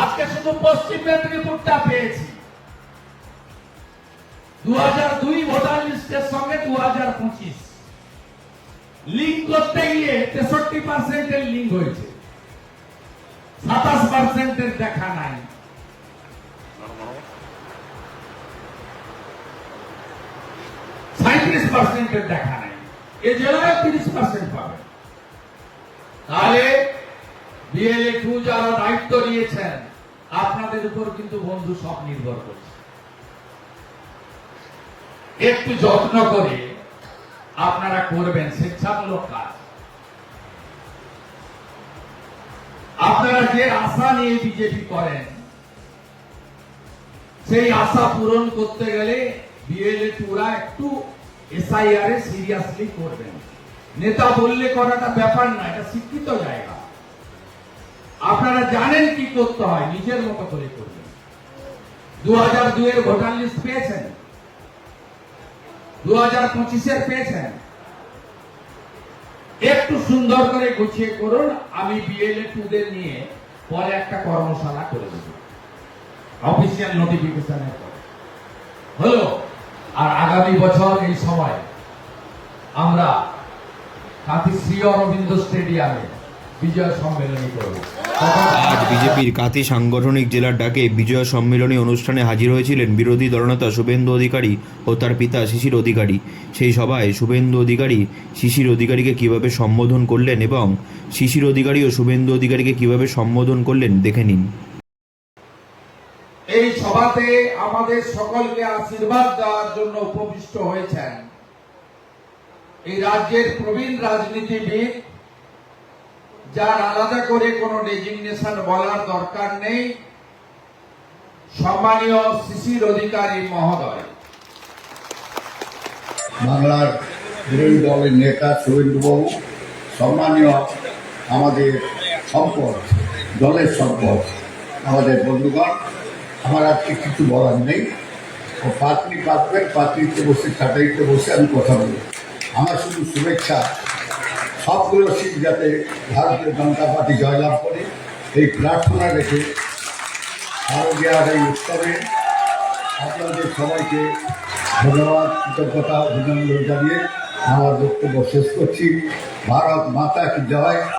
আজকে শুধু পশ্চিম মেদিনীপুরটা পেয়েছি। দু হাজার দুই ভোটার লিস্টের সঙ্গে দু হাজার পঁচিশ। লিঙ্ক করতে গিয়ে তেষট্টি পার্সেন্টের লিঙ্ক হয়েছে। সাতাশ পার্সেন্টের দেখা নাই। সাঁত্রিশ পার্সেন্টের দেখা নাই। এ জেলায় তিরিশ পার্সেন্ট পাবে। তাহলে বিএলএ যারা দায়িত্ব নিয়েছেন, আপনাদের উপর কিন্তু বন্ধু সব নির্ভর করছে। একটু যত্ন করে আপনারা করবেন, স্বেচ্ছামূলক কাজ। আপনারা যে আশা নিয়ে বিজেপি করেন, সেই আশা পূরণ করতে গেলে বিএলএ টুরা একটু এসআইআর এ সিরিয়াসলি করবেন। নেতা বললে করাটা ব্যাপার না, এটা শিক্ষিত জায়গা। জানেন কি করতে হয়, নিজের মতো করে করবেন। দু হাজার দুয়ের ভোটার লিস্ট পেয়েছেন। দু হাজার পঁচিশের পেয়েছেন। একটু সুন্দর করে গুছিয়ে করুন, আমি বিএলএ টুদের নিয়ে পরে একটা কর্মশালা করে দেব। অফিসিয়াল নোটিফিকেশনের পরে। হলো, আর আগামী বছর এই সময় আমরা কাঁথি শ্রী অরবিন্দ স্টেডিয়ামে বিজয় সম্মেলনী করব। বিজেপির কাতি সাংগঠনিক জেলার ডাকে বিজয় সম্মেলনী অনুষ্ঠানে হাজির হয়েছিলেন বিরোধী দলনেতা শুভেন্দু অধিকারী ও তার পিতা শিশির অধিকারী। সেই সভায় শুভেন্দু অধিকারী শিশির অধিকারীকে কীভাবে সম্বোধন করলেন এবং শিশির অধিকারী ও শুভেন্দু অধিকারীকে কীভাবে সম্বোধন করলেন দেখে নিন। এই সভাতে আমাদের সকলকে আশীর্বাদ দেওয়ার জন্য উপবিষ্ট হয়েছেন। এই রাজ্যের প্রবীণ রাজনীতিবিদ যার আলাদা করে কোনো ডেজিগনেশন বলার দরকার নেই। সম্মানীয় শিশির অধিকারী মহোদয়। বাংলার বিরোধী দলের নেতা শুভেন্দুবাবু সম্মানীয় আমাদের সম্পদ, দলের সম্পদ, আমাদের বন্ধুগণ, আমার আজকে কিছু বলার নেই। ও পাত্রী পাতবেন পাত্রীতে বসে কাটাইতে বসে আমি কথা বলি আমার শুধু শুভেচ্ছা সবগুলো সিট যাতে ভারতীয় জনতা পার্টি জয়লাভ করে, এই প্রার্থনা রেখে আরও দেওয়ার এই উৎসবে আপনাদের সবাইকে ধন্যবাদ, কৃতজ্ঞতা, অভিনন্দন জানিয়ে আমার বক্তব্য শেষ করছি। ভারত মাতা কি জয়।